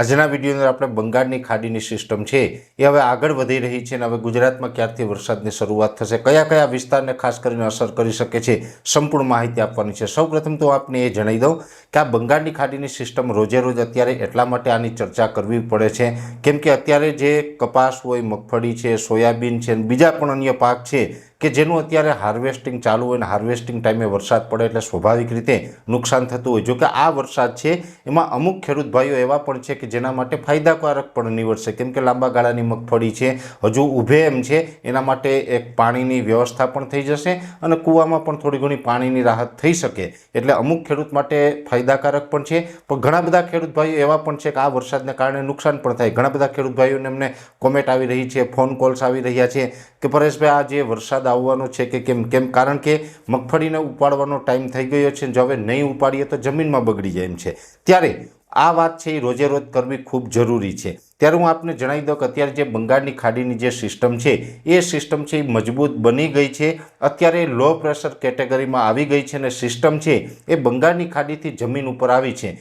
આજના વિડીયોની અંદર આપણે બંગાળની ખાડીની સિસ્ટમ છે, એ હવે આગળ વધી રહી છે અને હવે ગુજરાતમાં ક્યારથી વરસાદની શરૂઆત થશે, કયા કયા વિસ્તારને ખાસ કરીને અસર કરી શકે છે, સંપૂર્ણ માહિતી આપવાની છે. સૌપ્રથમ તો આપને એ જણાવી દઉં કે આ બંગાળની ખાડીની સિસ્ટમ રોજે રોજ અત્યારે એટલા માટે આની ચર્ચા કરવી પડે છે, કેમ કે અત્યારે જે કપાસ હોય, મગફળી છે, સોયાબીન છે અને બીજા પણ અન્ય પાક છે કે જેનું અત્યારે હાર્વેસ્ટિંગ ચાલુ હોય અને હાર્વેસ્ટિંગ ટાઈમે વરસાદ પડે એટલે સ્વાભાવિક રીતે નુકસાન થતું હોય. જો કે આ વરસાદ છે, એમાં અમુક ખેડૂત ભાઈઓ એવા પણ છે કે જેના માટે ફાયદાકારક પણ નીવડશે. કેમ કે લાંબા ગાળાની મગફળી છે, હજુ ઊભે એમ છે, એના માટે એક પાણીની વ્યવસ્થા પણ થઈ જશે અને કૂવામાં પણ થોડી ઘણી પાણીની રાહત થઈ શકે. એટલે અમુક ખેડૂત માટે ફાયદાકારક પણ છે, પણ ઘણા બધા ખેડૂત ભાઈઓ એવા પણ છે કે આ વરસાદને કારણે નુકસાન પણ થાય. ઘણા બધા ખેડૂત ભાઈઓને એમને કોમેન્ટ આવી રહી છે, ફોન કોલ્સ આવી રહ્યા છે. કે પરેશભાઈ આ જે વરસાદ આવવાનો છે કે કેમ કેમ? કારણ કે મગફળીને ઉપાડવાનો ટાઈમ થઈ ગયો છે જો હવે નહીં ઉપાડીએ તો જમીનમાં બગડી જાય એમ છે. ત્યારે આ વાત છે એ રોજે રોજ કરવી ખૂબ જરૂરી છે. ત્યારે હું આપને જણાવી દઉં કે અત્યારે જે બંગાળની ખાડીની જે સિસ્ટમ છે, એ સિસ્ટમ છે એ મજબૂત બની ગઈ છે. અત્યારે લો પ્રેશર કેટેગરીમાં આવી ગઈ છે અને સિસ્ટમ છે એ બંગાળની ખાડીથી જમીન ઉપર આવી છે.